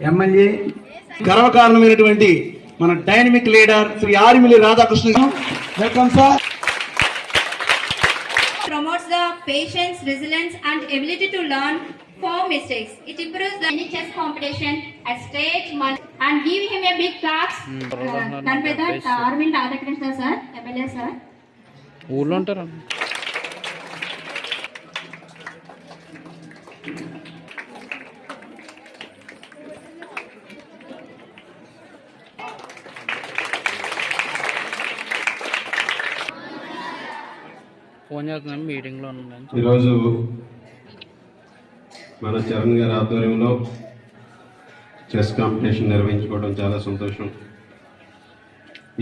MLA గర్వకారణమైనటువంటి మన dynamic leader Shri Arimilli Radhakrishna garu. Welcome sir promotes the patience, resilience, and ability to learn from mistakes. It improves the any chess competition at state month and give him a big claps. Uh, Arvind Radhakrishna sir, MLA sir. ఊళ్ళో ఉంటారా phone చేస్తున్నాను మీటింగ్లో ఉన్నాను. ఈరోజు మన చరణ్ గారి ఆధ్వర్యంలో chess competition నిర్వహించుకోవడం చాలా సంతోషం.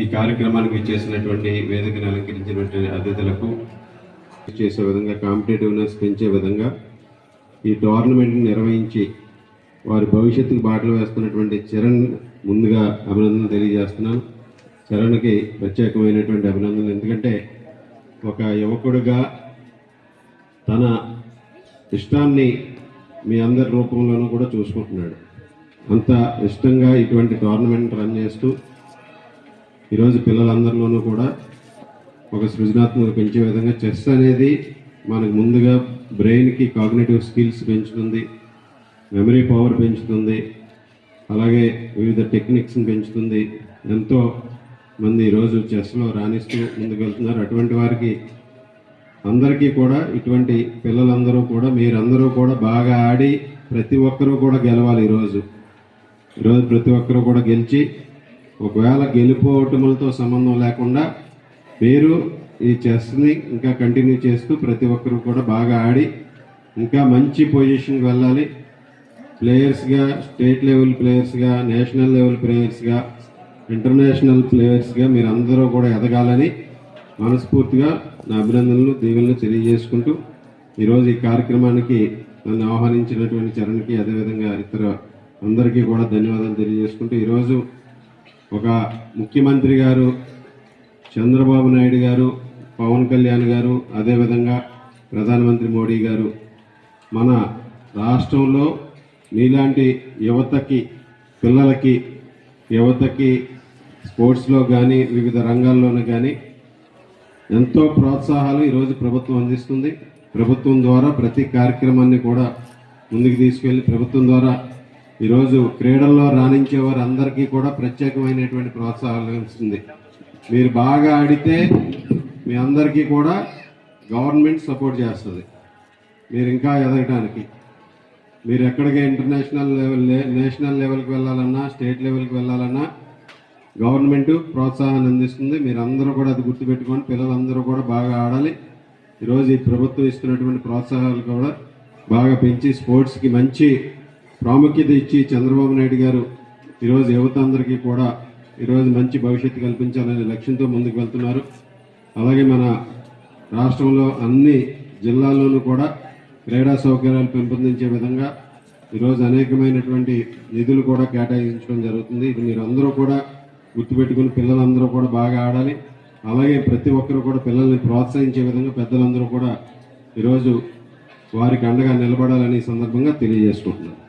ఈ కార్యక్రమానికి చేసినటువంటి వేదికను అలంకరించినటువంటి అతిథులకు చేసే విధంగా కాంపిటేటివ్నెస్ పెంచే విధంగా ఈ టోర్నమెంట్ని నిర్వహించి వారి భవిష్యత్తుకు బాటలు వేస్తున్నటువంటి చరణ్ ముందుగా అభినందనలు తెలియజేస్తున్నాను. చరణ్కి ప్రత్యేకమైనటువంటి అభినందనలు. ఎందుకంటే ఒక యువకుడుగా తన ఇష్టాన్ని మీ అందరి రూపంలోనూ కూడా చూసుకుంటున్నాడు. అంత ఇష్టంగా ఇటువంటి టోర్నమెంట్ రన్ చేస్తూ ఈరోజు పిల్లలందరిలోనూ కూడా ఒక సృజనాత్మక పెంచే విధంగా చెస్ అనేది మనకు ముందుగా బ్రెయిన్కి కాగ్నేటివ్ స్కిల్స్ పెంచుతుంది మెమరీ పవర్ పెంచుతుంది అలాగే వివిధ టెక్నిక్స్ని పెంచుతుంది. ఎంతో మంది ఈరోజు చెస్లో రాణిస్తూ ముందుకెళ్తున్నారు. అటువంటి వారికి అందరికీ కూడా ఇటువంటి పిల్లలందరూ కూడా మీరందరూ కూడా బాగా ఆడి ప్రతి ఒక్కరూ కూడా గెలవాలి ఈరోజు ఈరోజు ప్రతి ఒక్కరూ కూడా గెలిచి ఒకవేళ గెలుపోవటములతో సంబంధం లేకుండా మీరు ఈ చెస్ని ఇంకా కంటిన్యూ చేస్తూ ప్రతి ఒక్కరూ కూడా బాగా ఆడి ఇంకా మంచి పొజిషన్కి వెళ్ళాలి. ప్లేయర్స్గా స్టేట్ లెవెల్ ప్లేయర్స్గా నేషనల్ లెవెల్ ప్లేయర్స్గా ఇంటర్నేషనల్ ప్లేయర్స్గా మీరు అందరూ కూడా ఎదగాలని మనస్ఫూర్తిగా నా అభినందనలు దీవెనలు తెలియజేసుకుంటూ ఈరోజు ఈ కార్యక్రమానికి నన్ను ఆహ్వానించినటువంటి చరణ్కి అదేవిధంగా ఇతర అందరికీ కూడా ధన్యవాదాలు తెలియజేసుకుంటూ ఈరోజు ఒక ముఖ్యమంత్రి గారు చంద్రబాబు నాయుడు గారు పవన్ కళ్యాణ్ గారు అదేవిధంగా ప్రధానమంత్రి మోడీ గారు. మన రాష్ట్రంలో మీలాంటి యువతకి పిల్లలకి యువతకి స్పోర్ట్స్లో కానీ వివిధ రంగాల్లోనూ కానీ ఎంతో ప్రోత్సాహాలు ఈరోజు ప్రభుత్వం అందిస్తుంది. ప్రభుత్వం ద్వారా ప్రతి కార్యక్రమాన్ని కూడా ముందుకు తీసుకెళ్ళి ప్రభుత్వం ద్వారా ఈరోజు క్రీడల్లో రాణించే వారందరికీ కూడా ప్రత్యేకమైనటువంటి ప్రోత్సాహాలు ఇస్తుంది మీరు బాగా ఆడితే మీ అందరికీ కూడా గవర్నమెంట్ సపోర్ట్ చేస్తుంది. మీరు ఇంకా ఎదగటానికి. మీరు ఎక్కడికి ఇంటర్నేషనల్ లెవెల్ నేషనల్ లెవెల్కి వెళ్ళాలన్నా స్టేట్ లెవెల్కి వెళ్ళాలన్నా గవర్నమెంట్ ప్రోత్సాహాన్ని అందిస్తుంది. మీరు అందరూ కూడా అది గుర్తుపెట్టుకొని పిల్లలందరూ కూడా బాగా ఆడాలి. ఈరోజు ఈ ప్రభుత్వం ఇస్తున్నటువంటి ప్రోత్సాహాలు కూడా బాగా పెంచి స్పోర్ట్స్కి మంచి ప్రాముఖ్యత ఇచ్చి చంద్రబాబు నాయుడు గారు ఈరోజు యువత అందరికీ కూడా ఈరోజు మంచి భవిష్యత్తు కల్పించాలనే లక్ష్యంతో ముందుకు వెళ్తున్నారు. అలాగే మన రాష్ట్రంలో అన్ని జిల్లాల్లోనూ కూడా క్రీడా సౌకర్యాలు పెంపొందించే విధంగా ఈరోజు అనేకమైనటువంటి నిధులు కూడా కేటాయించడం జరుగుతుంది. ఇది మీరు అందరూ కూడా గుర్తుపెట్టుకుని పిల్లలందరూ కూడా బాగా ఆడాలి. అలాగే ప్రతి ఒక్కరు కూడా పిల్లల్ని ప్రోత్సహించే విధంగా పెద్దలందరూ కూడా ఈరోజు వారికి అండగా నిలబడాలని సందర్భంగా తెలియజేసుకుంటున్నాను.